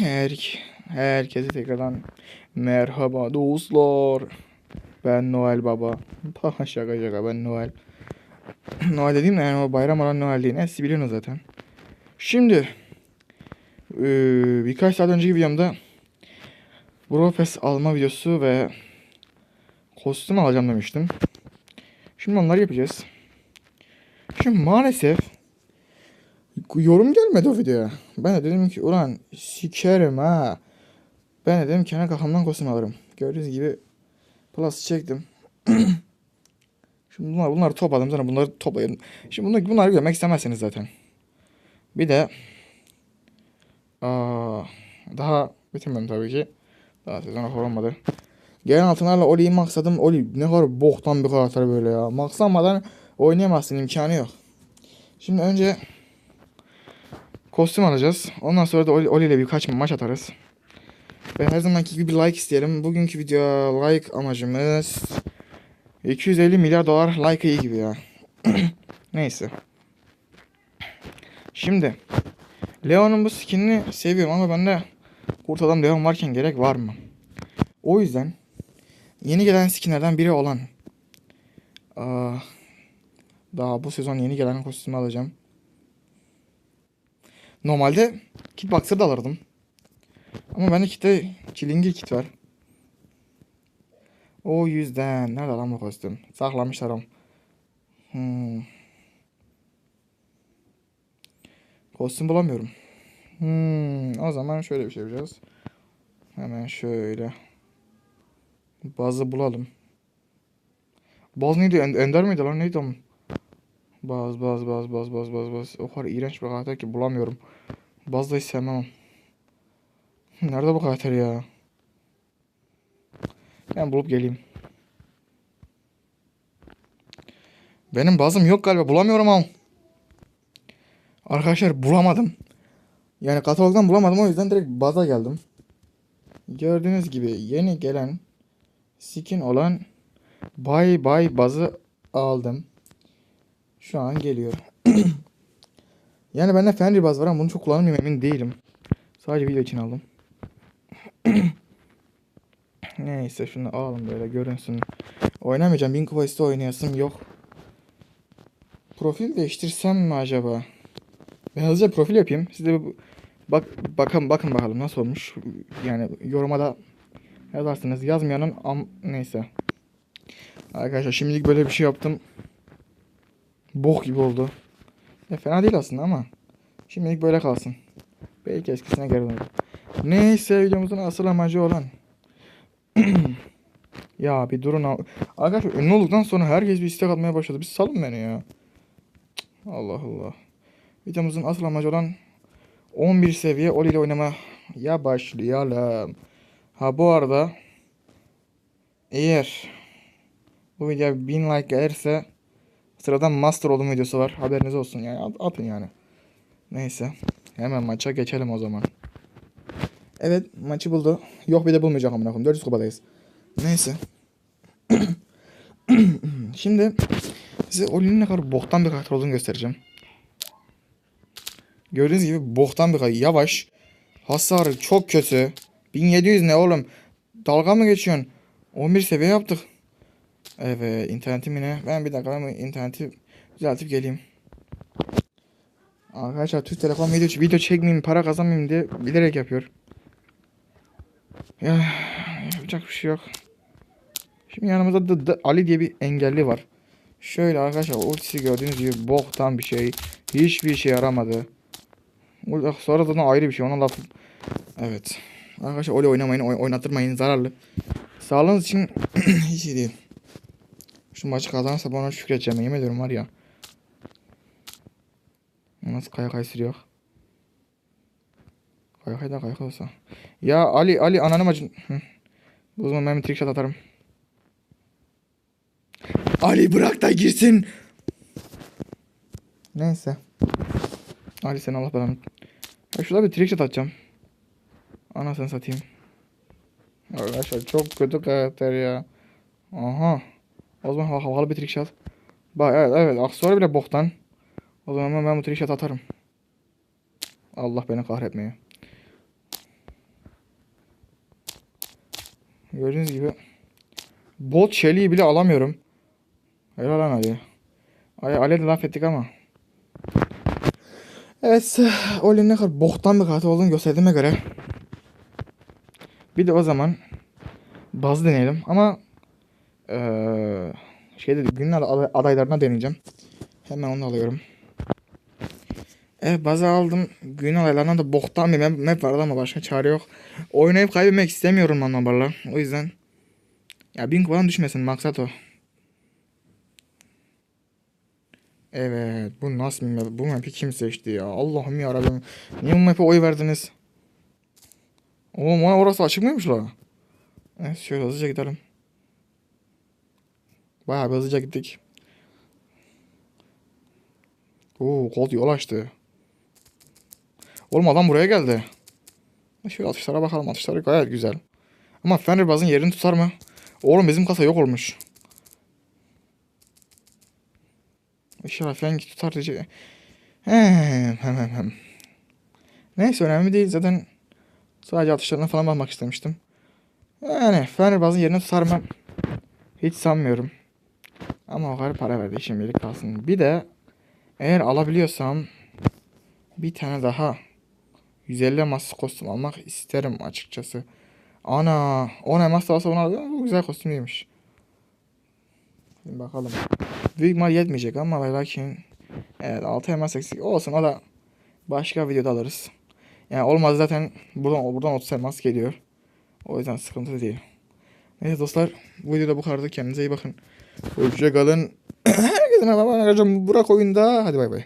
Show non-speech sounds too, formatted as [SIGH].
Her, herkese tekrardan merhaba dostlar. Ben Noel Baba. şaka şaka ben Noel. [CLEARS THROAT] Noel dediğim de yani o bayram olan Noel değil. Neyse biliyorsunuz zaten. Şimdi eee, birkaç saat önceki videomda Brofest alma videosu ve kostüm alacağım demiştim. Şimdi onları yapacağız. Şimdi maalesef yorum gelmedi o videoya. Ben de dedim ki ulan sikerim ha. Ben de dedim kendi kafamdan kostüm alırım. Gördüğünüz gibi plus çektim. [CLEARS THROAT] Şimdi bunlar, bunları topladım sonra bunları toplayın. Şimdi bunları, bunları görmek istemezsiniz zaten. Bir de aa, daha bitirmedim tabii ki. Daha sezon olmadı. Gelen altınlarla Oli'yi maksadım. Oli ne kadar boktan bir karakter böyle ya. Maksamadan oynayamazsın imkanı yok. Şimdi önce kostüm alacağız. Ondan sonra da Oli, ile birkaç maç atarız. Ve her zamanki gibi bir like isteyelim. Bugünkü video like amacımız 250 milyar dolar like iyi gibi ya. [CLEARS THROAT] Neyse. Şimdi Leon'un bu skinini seviyorum ama bende kurt adam Leon varken gerek var mı? O yüzden yeni gelen skinlerden biri olan aa, daha bu sezon yeni gelen kostümü alacağım. Normalde kitbox'ı da alırdım. Ama bende kitte çilingir kit var. O yüzden nerede lan bu kostüm? Saklamışlar. Hmm. Kostüm bulamıyorum. Hmm, o zaman şöyle bir şey yapacağız. Hemen şöyle. Bazı bulalım. Baz neydi? En- Ender miydi lan? Neydi o? Baz, baz, baz, baz, baz, baz, baz. O kadar iğrenç bir karakter ki bulamıyorum. Baz da hiç. Nerede bu karakter ya? Ben bulup geleyim. Benim bazım yok galiba. Bulamıyorum ama. Arkadaşlar bulamadım. Yani katalogdan bulamadım o yüzden direkt baza geldim. Gördüğünüz gibi yeni gelen skin olan Bay Bay bazı aldım. Şu an geliyor. [CLEARS THROAT] yani bende Fenrir baz var ama bunu çok kullanmıyorum emin değilim. Sadece video için aldım. [CLEARS THROAT] Neyse şunu alalım böyle görünsün. Oynamayacağım. Bin Quest'te oynayasım yok. Profil değiştirsem mi acaba? Ben hızlıca profil yapayım. Siz de bak bakın bakın bakalım nasıl olmuş. Yani yoruma da yazarsınız. Yazmayanın am neyse. Arkadaşlar şimdilik böyle bir şey yaptım. Bok gibi oldu. Ya fena değil aslında ama şimdilik böyle kalsın. Belki eskisine geri dönerim. Neyse videomuzun asıl amacı olan [CLEARS THROAT] ya bir durun Arkadaşlar ünlü olduktan sonra herkes bir istek atmaya başladı. Bir salın beni ya. Allah Allah. Videomuzun asıl amacı olan 11 seviye Oli ile oynamaya başlayalım. Ha bu arada eğer bu video 1000 like gelirse sıradan master olum videosu var. Haberiniz olsun yani at- atın yani. Neyse. Hemen maça geçelim o zaman. Evet maçı buldu. Yok bir de bulmayacak amına koyayım. 400 kupadayız. Neyse. [CLEARS THROAT] Şimdi size Oli'nin ne kadar boktan bir karakter olduğunu göstereceğim. Gördüğünüz gibi boktan bir karakter. Yavaş. Hasarı çok kötü. 1700 ne oğlum? Dalga mı geçiyorsun? 11 seviye yaptık. Evet internetim yine. Ben bir dakika ben interneti düzeltip geleyim. Arkadaşlar Türk Telekom video, video çekmeyeyim para kazanmayayım diye bilerek yapıyor. Ya yapacak bir şey yok. Şimdi yanımızda da, da Ali diye bir engelli var. Şöyle arkadaşlar ultisi gördüğünüz gibi boktan bir şey. Hiçbir şey yaramadı. Ul- Sonra da ayrı bir şey ona laf. Evet. Arkadaşlar öyle oynamayın oy- oynattırmayın zararlı. Sağlığınız için [CLEARS THROAT] hiç iyi değil. Şu maçı kazanırsa bana şükredeceğim yemin ediyorum var ya. Nasıl kaya kay sürüyor? Kaya kay da kaya kay olsa. Ya Ali Ali ananı acın. Hı. O zaman ben bir trickshot atarım. Ali bırak da girsin. Neyse. Ali sen Allah belanı. Ya şurada bir trickshot atacağım. Anasını satayım. Arkadaşlar çok kötü karakter ya. Aha. O zaman hava- havalı bir trickshot. Bak evet evet aksesuarı bile boktan. O zaman ben bu trickshot atarım. Allah beni kahretmeye. Gördüğünüz gibi bot çeliği bile alamıyorum. Helal lan Ali. Ali, Ali de laf ettik ama. Evet, Oli'nin ne kadar boktan bir katil olduğunu gösterdiğime göre bir de o zaman bazı deneyelim ama eee şey dedi günün aday- adaylarına deneyeceğim. Hemen onu alıyorum. Evet bazı aldım. Günün adaylarından da boktan bir map, map vardı ama başka çare yok. Oynayıp kaybetmek istemiyorum lan numaralar. O yüzden ya bin kupadan düşmesin maksat o. Evet bu nasıl bir map? Bu map'i kim seçti ya? Allah'ım ya Rabbim. Niye bu map'e oy verdiniz? Oğlum orası açık mıymış la? Evet şöyle hızlıca gidelim. Bayağı bir hızlıca gittik. Oo kod yol açtı. Oğlum adam buraya geldi. Şöyle atışlara bakalım. Atışları gayet güzel. Ama Fenerbahçe'nin yerini tutar mı? Oğlum bizim kasa yok olmuş. İnşallah Fengi tutar diyecek. Hem hem hem. Neyse önemli değil zaten. Sadece atışlarına falan bakmak istemiştim. Yani Fenerbahçe'nin yerini tutar mı? Hiç sanmıyorum. Ama o kadar para verdi şimdilik kalsın. Bir de eğer alabiliyorsam bir tane daha 150 elmas kostüm almak isterim açıkçası. Ana 10 elmas da olsa onu alıyorum. Bu güzel kostüm değilmiş. Şimdi bakalım. Büyük mal yetmeyecek ama ve lakin evet 6 elmas eksik olsun o da başka videoda alırız. Yani olmaz zaten buradan buradan 30 elmas geliyor. O yüzden sıkıntı değil. Neyse dostlar bu videoda bu kadardı. Kendinize iyi bakın. Hoşçakalın. [CLEARS THROAT] Herkese merhaba arkadaşlar. Burak oyunda. Hadi bay bay.